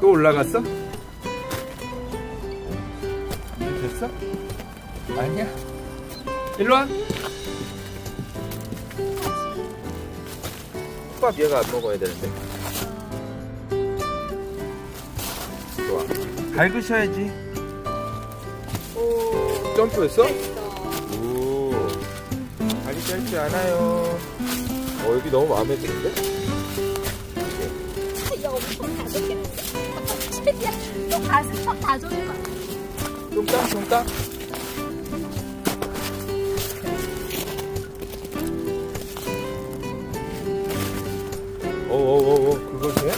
또 올라갔어? 됐어? 아니야? 일로 와. 밥 얘가 안 먹어야 되는데. 좋아. 밟으셔야지. 점프했어? 오. 다리 짧지 않아요. 어, 여기 너무 마음에 드는데? 야 엄청 다 줬겠는데? 최대야 너 가슴팍 다 줬을 거야 쫑땅, 쫑땅. 어어어어, 그걸 돼?